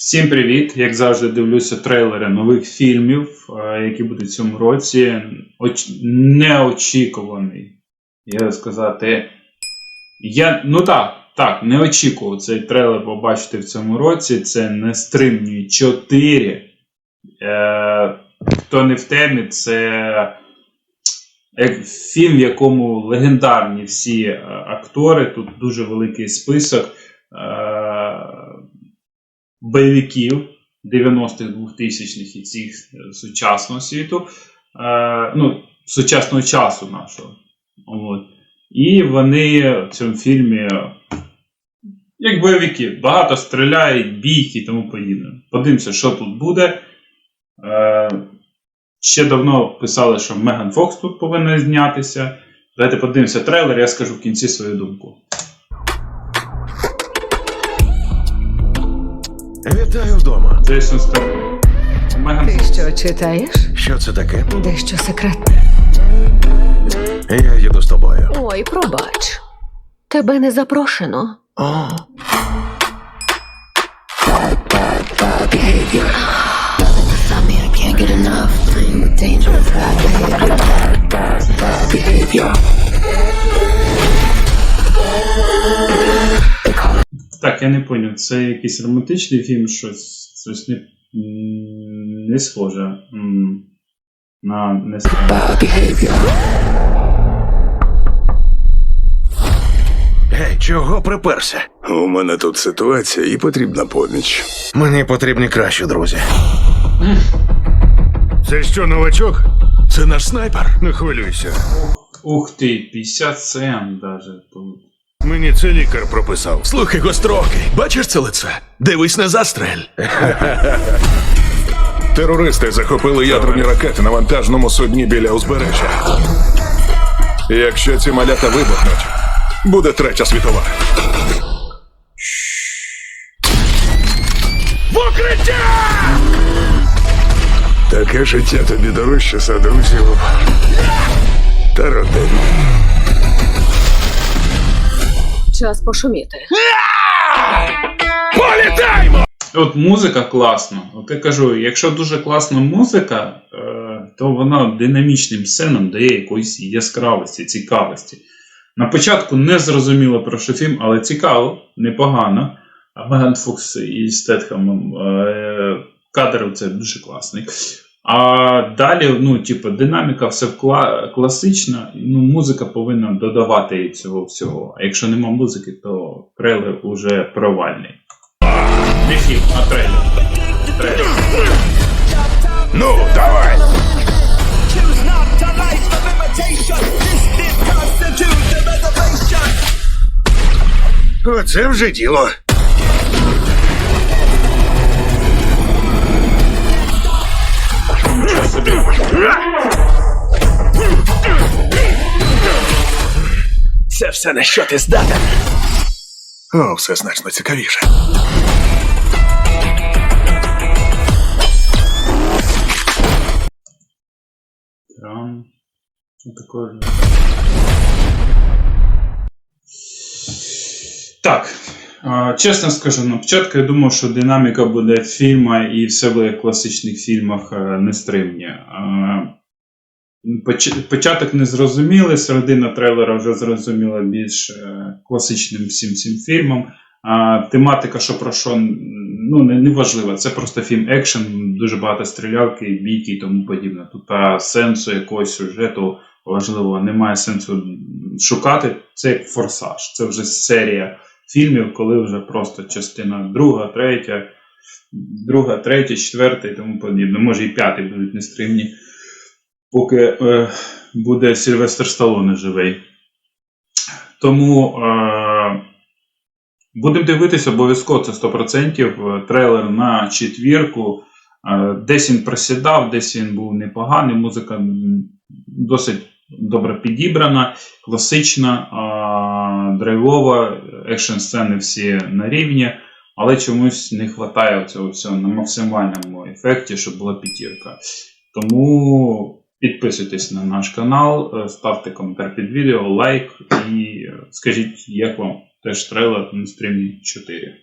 Всім привіт! Як завжди, дивлюся трейлери нових фільмів, е, які будуть в цьому році. Оч... Неочікуваний. Я сказати. Я... Ну так, так, не очікував цей трейлер побачити в цьому році. Це Нестримні 4. Е... Хто не в темі, це е, фільм, в якому легендарні всі е, актори. Тут дуже великий список. Е бойовиків 90-х 2000-х і цих е, сучасного світу, е, ну, сучасного часу нашого. От. І вони в цьому фільмі, як бойовики, багато стріляють, бійки і тому подібне. Подивимося, що тут буде. Е, ще давно писали, що Меган Фокс тут повинна знятися. Давайте подивимося трейлер, я скажу в кінці свою думку. Вітаю вдома. Джейсон Стетхем. Меган Ти Фокс. що читаєш? Що це таке? Дещо секретне. Я їду з тобою. Ой, пробач. Тебе не запрошено. О, Так, я не поняв, це якийсь романтичний фільм, щось, щось не, не схоже на не гей, чого приперся? У мене тут ситуація і потрібна поміч. Мені потрібні кращі друзі. Це що, новачок? Це наш снайпер. Не хвилюйся. Ух ти, 50 цент даже тут. Мені це лікар прописав. Слухай, гострокий, бачиш це лице? Дивись на застрель. Терористи захопили ядерні ракети на вантажному судні біля узбережжя. Якщо ці малята вибухнуть, буде третя світова. В укриття! Таке життя тобі дорожче за друзів та родину. Час пошуміти. Політаємо! От музика класна. От я кажу, якщо дуже класна музика, е, то вона динамічним сценам дає якоїсь яскравості, цікавості. На початку не зрозуміло про що фільм, але цікаво, непогано. А Меган Фокс і Стетхемом е, кадр це дуже класний. А далі, ну, типу, динаміка все кла- класична, ну, музика повинна додавати цього всього. А якщо нема музики, то трейлер уже провальний. Не фільм, трейлер. Ну, давай! Оце вже діло. Це все на що ти здатен. О, все значно цікавіше. Там. Також. Так. Чесно скажу, на початку я думав, що динаміка буде фільма і все буде як в класичних фільмах е, нестримні. Початок не зрозумілий, середина трейлера вже зрозуміла більш е, класичним всім цим фільмом. А, тематика, що про що, ну, не, не важлива. Це просто фільм екшен, дуже багато стрілялки, бійки і тому подібне. Тут а, сенсу якогось сюжету важливого немає сенсу шукати. Це як форсаж. Це вже серія фільмів, коли вже просто частина друга, третя, друга, третя, четверта і тому подібне. Може і п'ятий будуть нестримні, поки е, буде Сильвестр Сталоне живий. Тому. Е, Будемо дивитися обов'язково це 100%. Трейлер на четвірку. Е, Десь він просідав, десь він був непоганий. Музика досить добре підібрана, класична, а, драйвова, екшн сцени всі на рівні, але чомусь не вистачає цього всього на максимальному ефекті, щоб була п'ятірка. Тому підписуйтесь на наш канал, е, ставте коментар під відео, лайк і е, скажіть, як вам теж трейлер на стрімі 4.